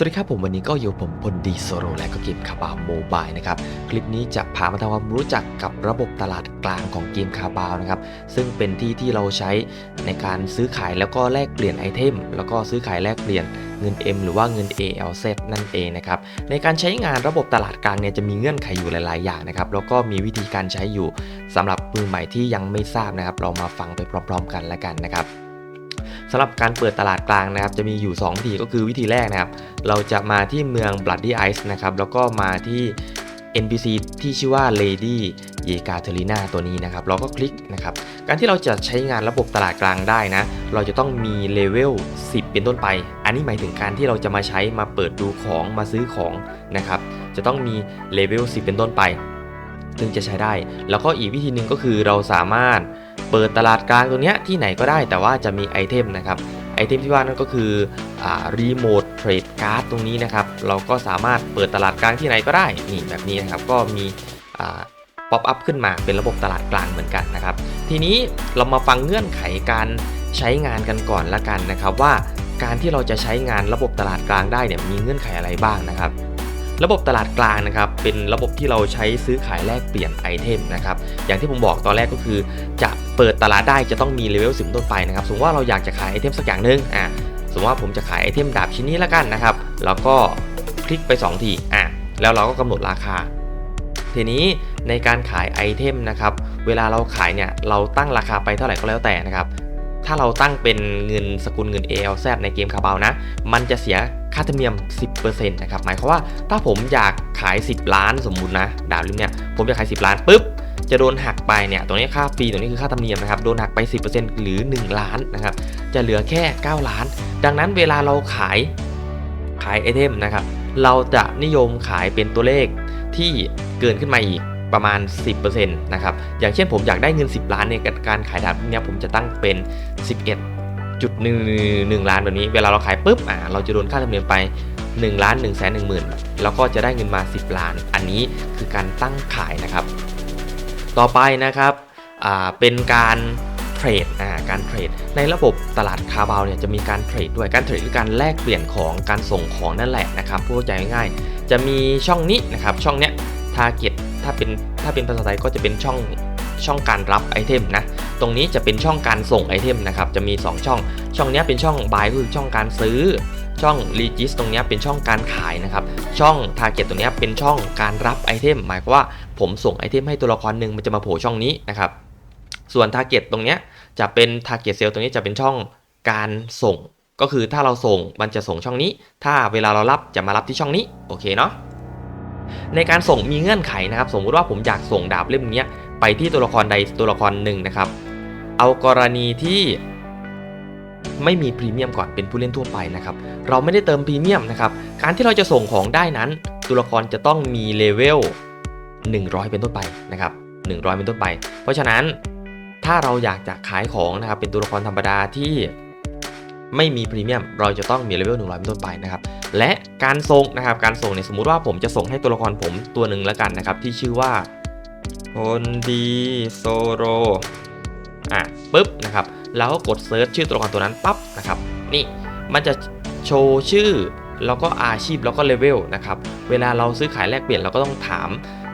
สวัสดีครับผมวันนี้ก็อยู่ผมพลดีโซโรและก็เกมคาบาวโมบายนะครับคลิปนี้จะพามาทำความรู้จักกับระบบตลาดกลางของเกมคาบาวนะครับซึ่งเป็นที่ที่เราใช้ในการซื้อขายแล้วก็แลกเปลี่ยนไอเทมแล้วก็ซื้อขายแลกเปลี่ยนเงิน M หรือว่าเงิน ALZ นั่นเองนะครับในการใช้งานระบบตลาดกลางเนี่ยจะมีเงื่อนไขอยู่หลายๆ อย่างนะครับแล้วก็มีวิธีการใช้อยู่สำหรับมือใหม่ที่ยังไม่ทราบนะครับ เรามาฟังไปพร้อม ๆ กันแล้วกันนะครับ สำหรับการเปิดตลาดกลางนะครับจะมีอยู่ 2 วิธีก็คือวิธีแรกนะครับ เราจะมาที่เมือง Bloody Ice นะครับแล้วก็มาที่ NPC ที่ชื่อว่า Lady y e g a t e r i n a ตัวนี้นะครับ เราก็คลิกนะครับ การที่เราจะใช้งานระบบตลาดกลางได้นะ เราจะต้องมีเลเวล 10 เป็นต้นไป อันนี้หมายถึงการที่เราจะมาใช้มาเปิดดูของมาซื้อของนะครับ จะต้องมีเลเวล 10 เป็นต้นไป ถึงจะใช้ได้ แล้วก็อีกวิธีหนึ่งก็คือเราสามารถ เปิดตลาดกลางตัวเนี้ยที่ไหนก็ได้แต่ว่าจะมีไอเทมนะครับไอเทมที่ว่านั่นก็คือรีโมทเทรดการ์ดตรงนี้นะครับ เราก็สามารถเปิดตลาดกลางที่ไหนก็ได้นี่แบบนี้นะครับก็มีป๊อปอัพขึ้นมาเป็นระบบตลาดกลางเหมือนกันนะครับ ทีนี้เรามาฟังเงื่อนไขการใช้งานกันก่อนละกันนะครับ ว่าการที่เราจะใช้งานระบบตลาดกลางได้เนี่ยมีเงื่อนไขอะไรบ้างนะครับ ระบบตลาดกลางนะครับเป็นระบบที่เราใช้ซื้อขายแลกเปลี่ยนไอเทมนะครับอย่างที่ผมบอกตอนแรกก็คือ จะเปิดตลาดได้จะต้องมีเลเวลสิต้นไปนะครับสมมติว่าเราอยากจะขายไอเทมสักอย่างหนึ่งอ่าสมมติว่าผมจะขายไอเทมดาบชิ้นนี้แล้วกันนะครับแล้วก็คลิกไป 2 ทีอะแล้วเราก็กำหนดราคา ทีนี้ในการขายไอเทมนะครับเวลาเราขายเนี่ยเราตั้งราคาไปเท่าไหร่ก็แล้วแต่นะครับถ้าเราตั้งเป็นเงินสกุลเงิน ALZ ในเกมคาบาวนะ มันจะเสีย ค่าธรรมเนียม 10%นะครับ หมายความว่าถ้าผมอยากขาย 10 ล้านสมมุตินะ ดาวลิมเนี่ย ผมจะขาย 10 ล้านปุ๊บ จะโดนหักไปเนี่ย ตรงนี้ค่าฟรีตรงนี้คือค่าธรรมเนียมนะครับ โดนหักไป 10%หรือ 1 ล้านนะครับ จะเหลือแค่ 9 ล้าน ดังนั้นเวลาเราขายขายไอเทมนะครับ เราจะนิยมขายเป็นตัวเลขที่เกินขึ้นมาอีกประมาณ 10%นะครับ อย่างเช่นผมอยากได้เงิน 10 ล้านในการขายดาบเนี่ยผมจะตั้งเป็น 11 จุดหนึ่งหนึ่งล้านแบบนี้ เวลาเราขายปุ๊บอ่าเราจะโดนค่าธรรมเนียมไป1ล้าน1 1 0 0 0 0แล้วก็จะได้เงินมา 10 ล้าน อันนี้คือการตั้งขายนะครับ ต่อไปนะครับอ่าเป็นการเทรดอ่าการเทรด ในระบบตลาดคาบาวเนี่ยจะมีการเทรดด้วยการเทรดคือการแลกเปลี่ยนของการส่งของนั่นแหละนะครับพูดใจง่ายๆจะมีช่องนี้นะครับช่องเนี้ย target ถ้าเป็นถ้าเป็นภาษาไทยก็จะเป็นช่อง ช่องการรับไอเทมนะ ตรงนี้จะเป็นช่องการส่งไอเทมนะครับ จะมี 2 ช่อง ช่องนี้เป็นช่อง buy คือช่องการซื้อ ช่อง regis ตรงนี้เป็นช่องการขายนะครับ ช่อง target ตรงนี้เป็นช่องการรับไอเทม หมายความว่าผมส่งไอเทมให้ตัวละครหนึ่งมันจะมาโผล่ช่องนี้นะครับ ส่วน target ตรงนี้จะเป็น target sale ตรงนี้จะเป็นช่องการส่ง ก็คือถ้าเราส่งมันจะส่งช่องนี้ ถ้าเวลาเรารับจะมารับที่ช่องนี้ โอเคเนาะในการส่งมีเงื่อนไขนะครับ สมมุติว่าผมอยากส่งดาบเล่มนี้ ไปที่ตัวละครใดตัวละครหนึ่งนะครับ เอากรณีที่ไม่มีพรีเมียมก่อนเป็นผู้เล่นทั่วไปนะครับ เราไม่ได้เติมพรีเมียมนะครับ การที่เราจะส่งของได้นั้น ตัวละครจะต้องมีเลเวล 100 เป็นต้นไปนะครับ 100 เป็นต้นไป เพราะฉะนั้นถ้าเราอยากจะขายของนะครับเป็นตัวละครธรรมดาที่ไม่มีพรีเมียมเราจะต้องมีเลเวล 100 เป็นต้นไปนะครับ และการส่งนะครับ การส่งเนี่ยสมมุติว่าผมจะส่งให้ตัวละครผมตัวหนึ่งแล้วกันนะครับที่ชื่อว่า คนดีโซโรอะปุ๊บนะครับแล้วก็กดเซิร์ชชื่อตัวละครตัวนั้นปั๊บนะครับนี่มันจะโชว์ชื่อแล้วก็อาชีพแล้วก็เลเวลนะครับเวลาเราซื้อขายแลกเปลี่ยนเราก็ต้องถาม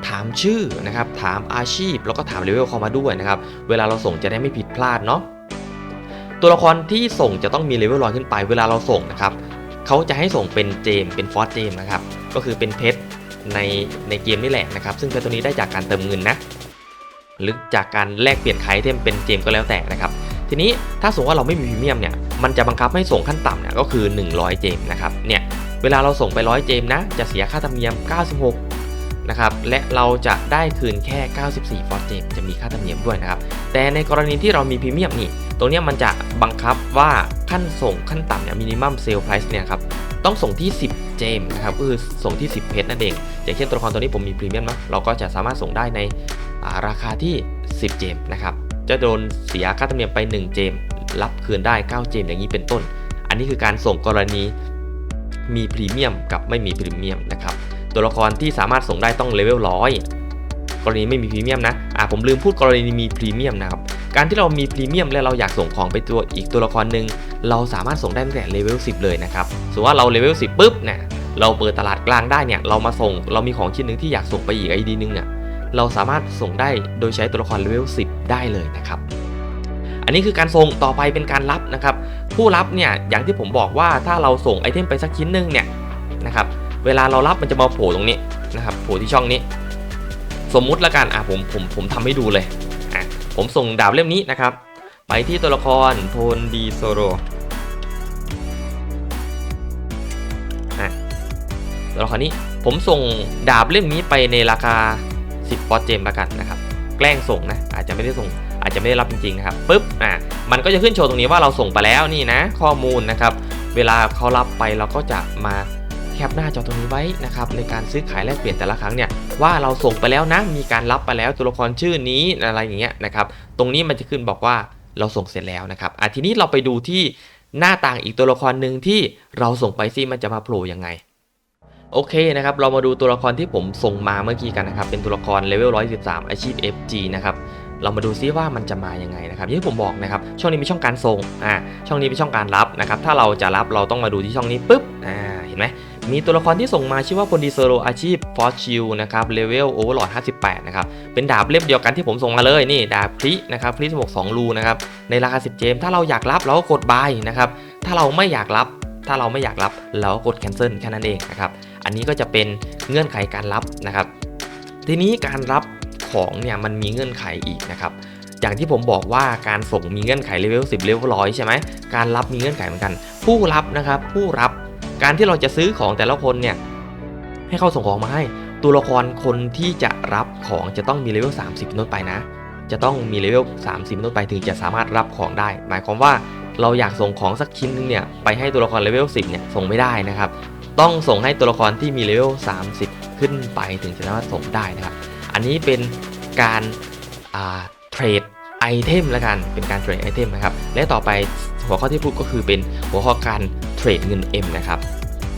ถามชื่อนะครับถามอาชีพแล้วก็ถามเลเวลเข้ามาด้วยนะครับเวลาเราส่งจะได้ไม่ผิดพลาดเนาะตัวละครที่ส่งจะต้องมีเลเวลร้อยขึ้นไป เวลาเราส่งนะครับเขาจะให้ส่งเป็นเจมเป็นฟอสเจมนะครับก็คือเป็นเพชร ในในเกมนี่แหละนะครับ ซึ่งเพชรตัวนี้ได้จากการเติมเงินนะหรือจากการแลกเปลี่ยนขายไอเทมเป็นเจมก็แล้วแต่นะครับ ทีนี้ถ้าสมมติว่าเราไม่มีพรีเมียมเนี่ยมันจะบังคับให้ส่งขั้นต่ำเนี่ยก็คือ 100 เจมนะครับเนี่ยเวลาเราส่งไป 100 เจมนะจะเสียค่าธรรมเนียม 96นะครับและเราจะได้คืนแค่ 94ฟอสเจมจะมีค่าธรรมเนียมด้วยนะครับแต่ในกรณีที่เรามีพรีเมียมนี่ตรงนี้มันจะบังคับว่าขั้นส่งขั้นต่ำเนี่ยมินิมัมเซลไพรซ์เนี่ยครับต้องส่งที่ 10 เจมนะครับก็คือส่งที่ 10 เพชรนั่นเอง อย่างเช่นตัวละครตัวนี้ผมมีพรีเมียมเนาะเราก็จะสามารถส่งได้ในราคาที่ 10 เจมนะครับจะโดนเสียค่าธรรมเนียมไป 1 เจม รับคืนได้ 9 เจม อย่างนี้เป็นต้น อันนี้คือการส่งกรณีมีพรีเมียมกับไม่มีพรีเมียมนะครับตัวละครที่สามารถส่งได้ต้องเลเวลร้อยกรณีไม่มีพรีเมียมนะอ่าผมลืมพูดกรณีมีพรีเมียมนะครับ การที่เรามีพรีเมียมและเราอยากส่งของไปตัวอีกตัวละครหนึ่ง เราสามารถส่งได้ตั้งแต่เลเวล10 เลยนะครับสมมติว่าเราเลเวล10ปุ๊บเนี่ยเราเปิดตลาดกลางได้เนี่ยเรามาส่งเรามีของชิ้นหนึ่งที่อยากส่งไปอีก ID นึงเนี่ยเราสามารถส่งได้โดยใช้ตัวละครเลเวล10 ได้เลยนะครับอันนี้คือการส่งต่อไปเป็นการรับนะครับผู้รับเนี่ยอย่างที่ผมบอกว่าถ้าเราส่งไอเทมไปสักชิ้นหนึ่งเนี่ยนะครับเวลาเรารับมันจะมาโผล่ตรงนี้นะครับโผล่ที่ช่องนี้ สมมุติละกันอะผมผมผมทำให้ดูเลยอะผมส่งดาบเล่มนี้นะครับ ไปที่ตัวละครโพนดีโซโรอะตัวละครนี้ผมส่งดาบเล่มนี้ไปในราคา 10 ปอเจมละกันนะครับ แกล้งส่งนะ อาจจะไม่ได้ส่ง อาจจะไม่ได้รับจริงๆนะครับปุ๊บอะมันก็จะขึ้นโชว์ตรงนี้ว่าเราส่งไปแล้วนี่นะ ข้อมูลนะครับ เวลาเขารับไปเราก็จะมาแคปหน้าจอตรงนี้ไว้นะครับในการซื้อขายแลกเปลี่ยนแต่ละครั้งเนี่ยว่าเราส่งไปแล้วนะมีการรับไปแล้วตัวละครชื่อนี้อะไรอย่างเงี้ยนะครับตรงนี้มันจะขึ้นบอกว่า เราส่งเสร็จแล้วนะครับอะทีนี้เราไปดูที่หน้าต่างอีกตัวละครหนึ่งที่เราส่งไปซิมันจะมาโผล่ยังไงโอเคนะครับเรามาดูตัวละครที่ผมส่งมาเมื่อกี้กันนะครับเป็นตัวละครเลเวล113 อาชีพ FG นะครับเรามาดูซิว่ามันจะมายังไงนะครับอย่างที่ผมบอกนะครับช่องนี้เป็นช่องการส่งอ่าช่องนี้เป็นช่องการรับนะครับถ้าเราจะรับเราต้องมาดูที่ช่องนี้ปุ๊บอ่าเห็นไหม มีตัวละครที่ส่งมาชื่อว่าพลดีเซโรอาชีพฟอร์ชิลนะครับเลเวลโอเวอร์ลอด58 นะครับ เป็นดาบเล่มเดียวกันที่ผมส่งมาเลยนี่ดาบพรินะครับพริ16 2รูนะครับ ในราคา 10 เจม ถ้าเราอยากรับเราก็กดบายนะครับ ถ้าเราไม่อยากรับ ถ้าเราไม่อยากรับเราก็กด cancel แค่นั้นเองนะครับ อันนี้ก็จะเป็นเงื่อนไขการรับนะครับ ทีนี้การรับของเนี่ยมันมีเงื่อนไขอีกนะครับอย่างที่ผมบอกว่าการส่งมีเงื่อนไขเลเวล10เลเวลร้อยใช่ไหมการรับมีเงื่อนไขเหมือนกัน ผู้รับนะครับผู้รับ การที่เราจะซื้อของแต่ละคนเนี่ยให้เขาส่งของมาให้ ตัวละครคนที่จะรับของจะต้องมีเลเวล30นต้นไปนะ จะต้องมีเลเวล30นต้นไปถึงจะสามารถรับของได้ หมายความว่าเราอยากส่งของสักชิ้นนึงเนี่ยไปให้ตัวละครเลเวล10เนี่ยส่งไม่ได้นะครับ ต้องส่งให้ตัวละครที่มีเลเวล30 ขึ้นไปถึงจะสามารถส่งได้นะครับ อันนี้เป็นการเทรดไอเทมละกันเป็นการเทรดไอเทมนะครับ และต่อไปหัวข้อที่พูดก็คือเป็นหัวข้อการ รดเงิน M นะครับ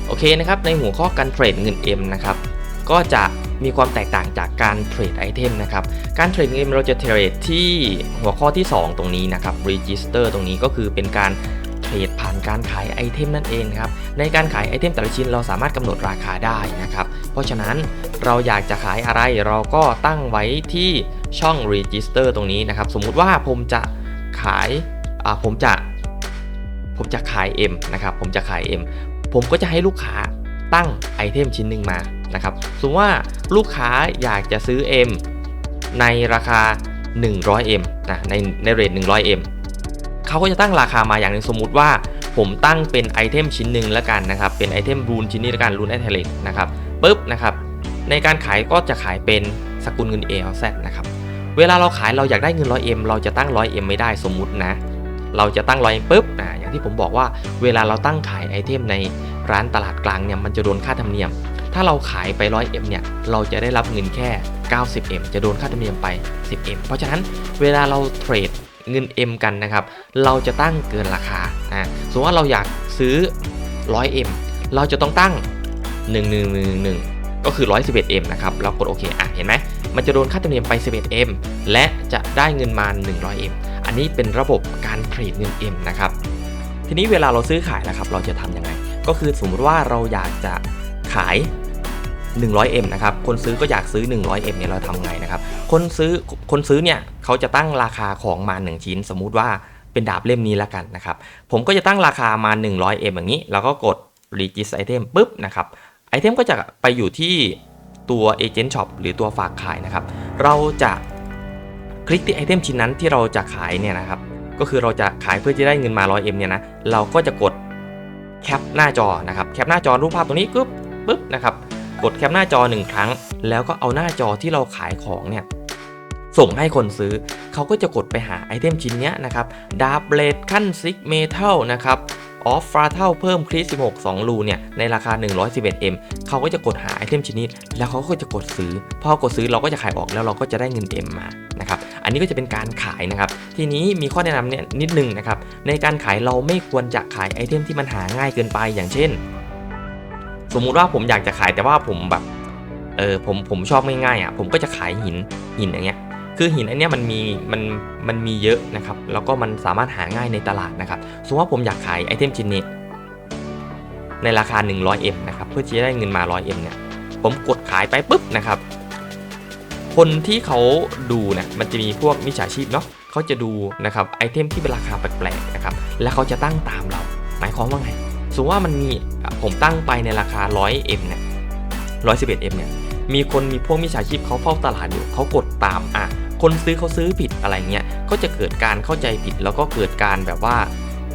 โอเคนะครับในหัวข้อการเทรดเงิน M นะครับก็จะมีความแตกต่างจากการเทรดไอเทมนะครับ การเทรดเงินเราจะเทรดที่หัวข้อที่ 2 ตรงนี้นะครับ register ตรงนี้ก็คือเป็นการเทรดผ่านการขายไอเทมนั่นเองครับ ในการขายไอเทมแต่ละชิ้นเราสามารถกำหนดราคาได้นะครับ เพราะฉะนั้นเราอยากจะขายอะไรเราก็ตั้งไว้ที่ช่อง register ตรงนี้นะครับ สมมุติว่าผมจะขายผมจะ ผมจะขาย M นะครับ ผมจะขาย M ผมก็จะให้ลูกค้าตั้งไอเทมชิ้นหนึ่งมานะครับสมมติว่าลูกค้าอยากจะซื้อ M ในราคา 100M นะในในเรท 100M เขาก็จะตั้งราคามาอย่างหนึงสมมุติว่า ผมตั้งเป็นไอเทมชิ้นหนึ่งแล้วกันนะครับ เป็นไอเทมรูนชิ้นนี้แล้วกันรูนแอทเทเลตนะครับปุ๊บนะครับ ในการขายก็จะขายเป็นสกุลเงิน ALZ นะครับ เวลาเราขายเราอยากได้เงิน 100M เราจะตั้ง 100M ไม่ได้สมมุตินะ เราจะตั้ง 100M ปุ๊บอ่าอย่างที่ผมบอกว่าเวลาเราตั้งขายไอเทมในร้านตลาดกลางเนี่ยมันจะโดนค่าธรรมเนียม ถ้าเราขายไป 100M เนี่ยเราจะได้รับเงินแค่ 90M จะโดนค่าธรรมเนียมไป 10M เพราะฉะนั้นเวลาเราเทรดเงิน M กันนะครับ เราจะตั้งเกินราคาอ่าสมมติว่าเราอยากซื้อ 100M เราจะต้องตั้ง 1111 ก็คือ 111M นะครับแล้วกดโอเค อะ เห็นไหม มันจะโดนค่าธรรมเนียมไป 11M และจะได้เงินมา 100M อันนี้เป็นระบบการเทรดเงิน M นะครับ ทีนี้เวลาเราซื้อขายนะครับ เราจะทำยังไง ก็คือสมมติว่าเราอยากจะขาย 100M นะครับ คนซื้อก็อยากซื้อ 100M เนี่ยเราทำไงนะครับ คนซื้อ คนซื้อเนี่ยเขาจะตั้งราคาของมา 1 ชิ้น สมมุติว่าเป็นดาบเล่มนี้แล้วกันนะครับ ผมก็จะตั้งราคามา 100M อย่างนี้ แล้วก็กด register item ปุ๊บนะครับ ไอเทมก็จะไปอยู่ที่ตัว agent shop หรือตัวฝากขายนะครับ เราจะ คลิกที่ไอเทมชิ้นนั้นที่เราจะขายเนี่ยนะครับ ก็คือเราจะขายเพื่อจะได้เงินมา 100M เนี่ยนะ เราก็จะกดแคปหน้าจอนะครับ แคปหน้าจอรูปภาพตรงนี้ปุ๊บปุ๊บนะครับ กดแคปหน้าจอ 1 ครั้ง แล้วก็เอาหน้าจอที่เราขายของเนี่ยส่งให้คนซื้อ เขาก็จะกดไปหาไอเทมชิ้นเนี้ยนะครับดาบเบลดขั้นซิกเมทัลนะครับออฟฟราเทลเพิ่มคริส16 2รูเนี่ยในราคา 111M เขาก็จะกดหาไอเทมชิ้นนี้ แล้วเขาก็จะกดซื้อ พอกดซื้อเราก็จะขายออกแล้วเราก็จะได้เงิน M มา นะครับ อันนี้ก็จะเป็นการขายนะครับ ทีนี้มีข้อแนะนำเนี่ยนิดนึงนะครับ ในการขายเราไม่ควรจะขายไอเทมที่มันหาง่ายเกินไป อย่างเช่น สมมุติว่าผมอยากจะขายแต่ว่าผมแบบ เออผมผมชอบง่ายๆอะ ผมก็จะขายหินหินอย่างเงี้ย คือหินอันเนี้ยมันมีมันมันมีเยอะนะครับ แล้วก็มันสามารถหาง่ายในตลาดนะครับ สมมติว่าผมอยากขายไอเทมชิ้นนี้ในราคา 100M นะครับ เพื่อที่จะได้เงินมา 100M เนี่ย ผมกดขายไปปุ๊บนะครับ คนที่เขาดูเนี่ยมันจะมีพวกมิจฉาชีพเนาะเขาจะดูนะครับไอเทมที่เป็นราคาแปลกๆนะครับแล้วเขาจะตั้งตามเรา หมายความว่าไงสมมติว่ามันมีผมตั้งไปในราคา 100M เนี่ย 111M เนี่ย มีคนมีพวกมิจฉาชีพเขาเฝ้าตลาดอยู่เขากดตามอะคนซื้อเขาซื้อผิดอะไรเงี้ย ก็จะเกิดการเข้าใจผิดแล้วก็เกิดการแบบว่า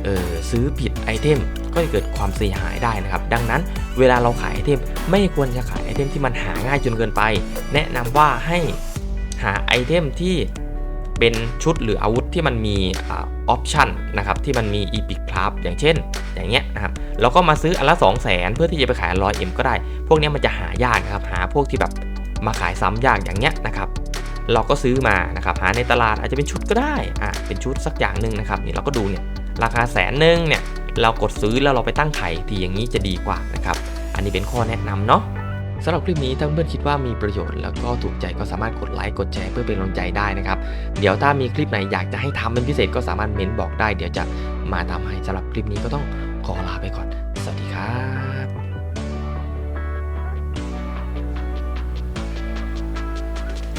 เออซื้อผิดไอเทม ก็จะเกิดความเสียหายได้นะครับ ดังนั้นเวลาเราขายไอเทมไม่ควรจะขายไอเทมที่มันหาง่ายจนเกินไป แนะนำว่าให้หาไอเทมที่เป็นชุดหรืออาวุธที่มันมีออปชันนะครับที่มันมีอีพิกพลับอย่างเช่น อย่างเงี้ยนะครับแล้วก็มาซื้ออันละ 2 0 0แสนเพื่อที่จะไปขายร้อยเอ็มก็ได้ พวกนี้มันจะหายากนะครับหาพวกที่แบบมาขายซ้ำยากอย่างเงี้ยนะครับเราก็ซื้อมานะครับหาในตลาดอาจจะเป็นชุดก็ได้อะเป็นชุดสักอย่างหนึ่งนะครับนี่เราก็ดูเนี่ยราคาแสนหนึ่งเนี่ย เรากดซื้อแล้วเราไปตั้งไข่ทีอย่างนี้จะดีกว่านะครับ อันนี้เป็นข้อแนะนำเนาะสำหรับคลิปนี้ถ้าเพื่อนคิดว่ามีประโยชน์แล้วก็ถูกใจก็สามารถกดไลค์กดแชร์เพื่อเป็นกำลังใจได้นะครับ เดี๋ยวถ้ามีคลิปไหนอยากจะให้ทำเป็นพิเศษก็สามารถเม้นบอกได้ เดี๋ยวจะมาทำให้สำหรับคลิปนี้ก็ต้องขอลาไปก่อน สวัสดีครับ